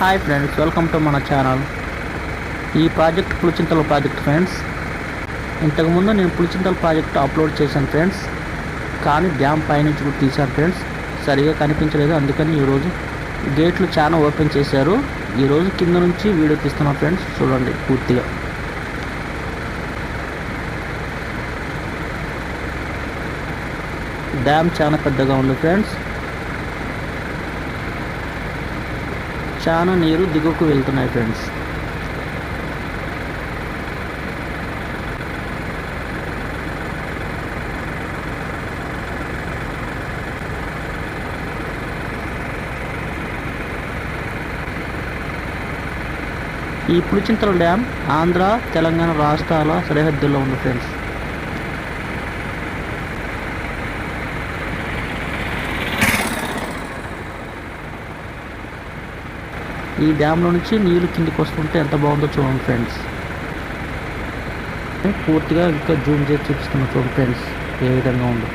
Hi friends welcome to మన channel ఈ project Pulichintala project friends ఇంతకుముందు నేను పులిచింతల ప్రాజెక్ట్ అప్లోడ్ చేశాను ఫ్రెండ్స్ కానీ డ్యామ్ పైనుంచి కూడా తీశాను ఫ్రెండ్స్ సరిగా కనిపించలేదు. అందుకని ఈరోజు గేట్లు చాలా ఓపెన్ చేశారు. ఈరోజు కింద నుంచి వీడియో తీస్తున్నాను ఫ్రెండ్స్ చూడండి పూర్తిగా. డ్యామ్ చాలా పెద్దగా ఉంది ఫ్రెండ్స్ చాలా నీరు దిగుకు వెళ్తున్నాయి ఫ్రెండ్స్. ఈ పులిచింతల డ్యామ్ ఆంధ్ర తెలంగాణ రాష్ట్రాల సరిహద్దుల్లో ఉంది ఫ్రెండ్స్. ఈ డ్యామ్లో నుంచి నీళ్ళు కిందికి వస్తుంటే ఎంత బాగుందో చూడండి ఫ్రెండ్స్. పూర్తిగా ఇంకా జూమ్ చేసి చూపిస్తున్నాం చూడండి ఫ్రెండ్స్ ఏ విధంగా ఉందో.